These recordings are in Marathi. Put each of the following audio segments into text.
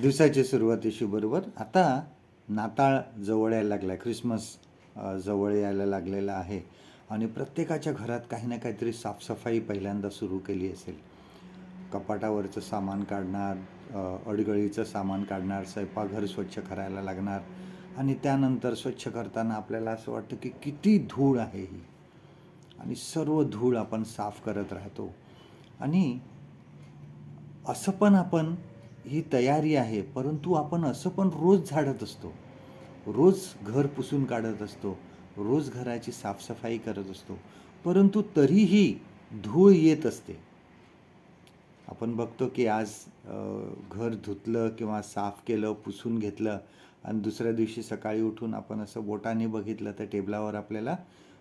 दिवसाच्या सुरुवातीशी बरोबर. आता नाताळ जवळ यायला लागला आहे ख्रिसमस जवळ यायला लागलेला आहे. आणि प्रत्येकाच्या घरात काही ना काहीतरी साफसफाई पहिल्यांदा सुरू केली असेल. कपाटावरचं सामान काढणार अडगळीचं सामान काढणार स्वयंपाकघर स्वच्छ करायला लागणार. आणि त्यानंतर स्वच्छ करताना आपल्याला असं वाटतं की किती धूळ आहे ही. आणि सर्व धूळ आपण साफ करत राहतो. आणि असं पण आपण ही तयारी आहे परंतु आपण असं पण रोज झाडत असतो. रोज घर पुसून काढत असतो रोज घराची साफसफाई करत असतो परंतु तरीही धूळ येत असते. आपण बघतो की आज घर धुतलं किंवा साफ केलं पुसून घेतलं आणि दुसऱ्या दिवशी सकाळी उठून आपण असं बोटाने बघितलं तर टेबलावर आपल्याला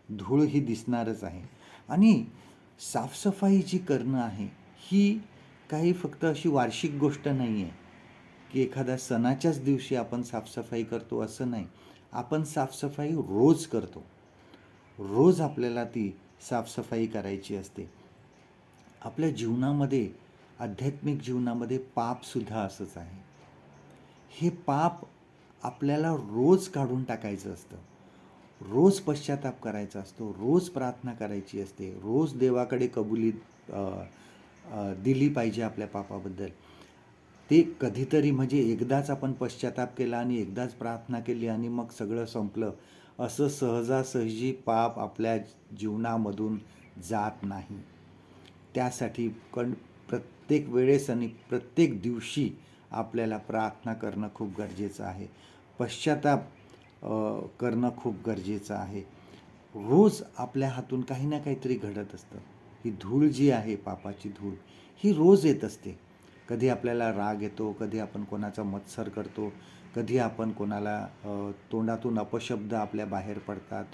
धूळ ही दिसणारच आहे. आणि साफसफाई जी करणं आहे ही काही फक्त अशी वार्षिक गोष्ट नाही आहे की एखाद्या सणाच्याच दिवशी आपण साफसफाई करतो असं नाही. आपण साफसफाई रोज करतो. रोज आपल्याला ती साफसफाई करायची असते. आपल्या जीवनामध्ये आध्यात्मिक जीवनामध्ये पापसुद्धा असंच आहे. हे पाप आपल्याला रोज काढून टाकायचं असतं. रोज पश्चाताप करायचा असतो रोज प्रार्थना करायची असते रोज देवाकडे कबुली दिली पाहिजे आपल्या पापाबद्दल. ते कधीतरी म्हणजे एकदाच आपण पश्चाताप केला आणि एकदाच प्रार्थना केली आणि मग सगळं संपलं असं सहजासहजी पाप आपल्या जीवनामधून जात नाही. त्यासाठी कण प्रत्येक वेळेस आणि प्रत्येक दिवशी आपल्याला प्रार्थना करणं खूप गरजेचं आहे. पश्चाताप करणं खूप गरजेचं आहे. रोज आपल्या हातून काही ना काहीतरी घडत असतं. ही धूळ जी आहे पापाची धूळ ही रोज येत असते. कधी आपल्याला राग येतो कधी आपण कोणाचा मत्सर करतो कधी आपण कोणाला तोंडातून अपशब्द आपल्या बाहेर पडतात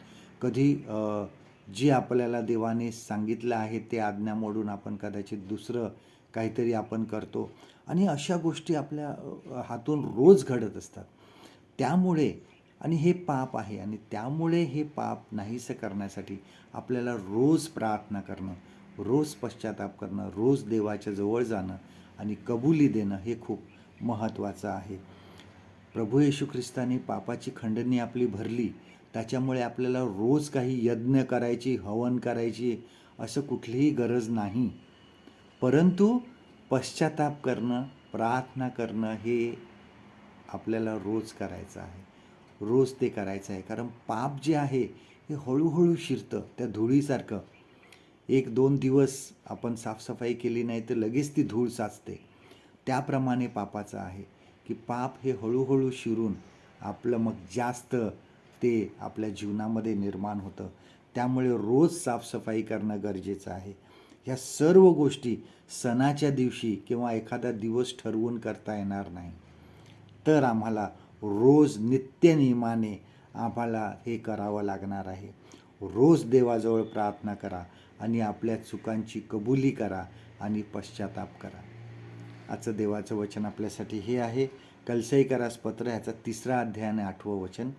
कधी जे जी आपल्याला देवाने सांगितलं आहे ते आज्ञा मोडून आपण कदाचित दुसरं काहीतरी आपण करतो. आणि अशा गोष्टी आपल्या हातून रोज घडत असतात. त्यामुळे आणि हे पाप आहे आणि त्यामुळे हे पाप नाहीसं करण्यासाठी आपल्याला रोज प्रार्थना करणं रोज पश्चाताप करणं रोज देवाच्या जवळ जाणं आणि कबुली देणं हे खूप महत्त्वाचं आहे. प्रभू येशू ख्रिस्ताने पापाची खंडणी आपली भरली त्याच्यामुळे आपल्याला रोज काही यज्ञ करायची हवन करायची असं कुठलीही गरज नाही. परंतु पश्चाताप करणं प्रार्थना करणं हे आपल्याला रोज करायचं आहे. रोज ते करायचं आहे. कारण पाप जे आहे हे हळूहळू शिरतं त्या धुळीसारखं. एक दोन दिवस आपण साफसफाई केली नाही तर लगेच ती धूळ साचते. त्याप्रमाणे पापाचं आहे की पाप हे हळूहळू शिरून आपलं मग जास्त ते आपल्या जीवनामध्ये निर्माण होतं. त्यामुळे रोज साफसफाई करणं गरजेचं आहे. ह्या सर्व गोष्टी सणाच्या दिवशी किंवा एखादा दिवस ठरवून करता येणार नाही. तर आम्हाला रोज नित्यनियमाने आम्हाला हे करावं लागणार आहे. रोज देवाजवळ प्रार्थना करा. आणि आपल्या चुकांची कबुली करा आणि पश्चाताप करा. आजचं देवाचं वचन आपल्यासाठी हे आहे. कलसईकरास पत्र ह्याचा तिसरा अध्याय आणि आठवं वचन.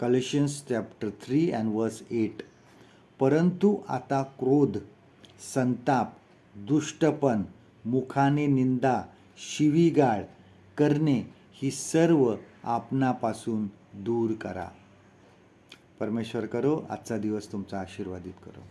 Colossians chapter three and verse eight परंतु आता क्रोध संताप दुष्टपण मुखाने निंदा शिवीगाळ करणे ही सर्व आपणापासून दूर करा. परमेश्वर करो आजचा दिवस तुमचा आशीर्वादित करो.